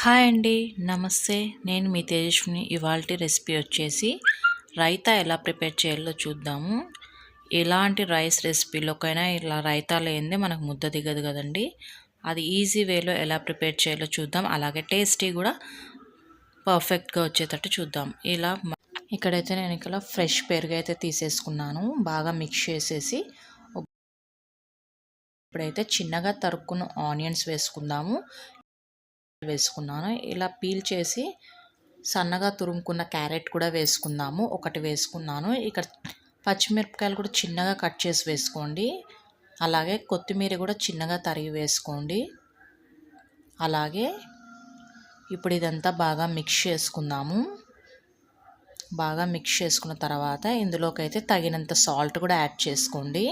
Hi అండి నమస్తే. నేను మీ తేజస్విని. ఇవాళ రెసిపీ వచ్చేసి రైతా ఎలా ప్రిపేర్ చేయాలో చూద్దాము. ఎలాంటి రైస్ రెసిపీలోకైనా ఇలా రైతా లేనిదే మనకు ముద్ద దిగదు కదండి. అది ఈజీ వేలో ఎలా ప్రిపేర్ చేయాలో చూద్దాం. అలాగే టేస్టీ కూడా పర్ఫెక్ట్గా వచ్చేటట్టు చూద్దాం. ఇలా ఇక్కడైతే నేను ఇక్కడ ఫ్రెష్ పెరుగు అయితే తీసేసుకున్నాను. బాగా మిక్స్ చేసేసి ఇప్పుడైతే చిన్నగా తరుక్కున్న ఆనియన్స్ వేసుకుందాము. వేసుకున్నాను. ఇలా పీల్ చేసి సన్నగా తురుముకున్న క్యారెట్ కూడా వేసుకుందాము. ఒకటి వేసుకున్నాను. ఇక్కడ పచ్చిమిరపకాయలు కూడా చిన్నగా కట్ చేసి వేసుకోండి. అలాగే కొత్తిమీర కూడా చిన్నగా తరిగి వేసుకోండి. అలాగే ఇప్పుడు ఇదంతా బాగా మిక్స్ చేసుకుందాము. బాగా మిక్స్ చేసుకున్న తర్వాత ఇందులోకి అయితే తగినంత సాల్ట్ కూడా యాడ్ చేసుకోండి.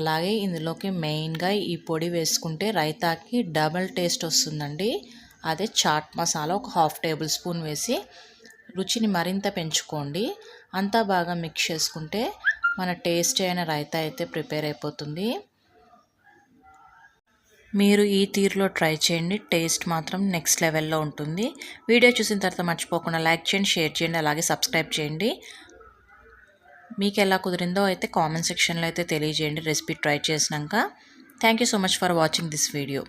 అలాగే ఇందులోకి మెయిన్గా ఈ పొడి వేసుకుంటే రైతాకి డబల్ టేస్ట్ వస్తుందండి. అదే చాట్ మసాలా ఒక హాఫ్ టేబుల్ స్పూన్ వేసి రుచిని మరింత పెంచుకోండి. అంతా బాగా మిక్స్ చేసుకుంటే మన టేస్ట్ అయిన రైతా అయితే ప్రిపేర్ అయిపోతుంది. మీరు ఈ తీరులో ట్రై చేయండి. టేస్ట్ మాత్రం నెక్స్ట్ లెవెల్లో ఉంటుంది. వీడియో చూసిన తర్వాత మర్చిపోకుండా లైక్ చేయండి షేర్ చేయండి అలాగే సబ్స్క్రైబ్ చేయండి. మీకు ఎలా కుదిరిందో అయితే కామెంట్ సెక్షన్లో అయితే తెలియజేయండి. రెసిపీ ట్రై చేసినాక. Thank you so much for watching this video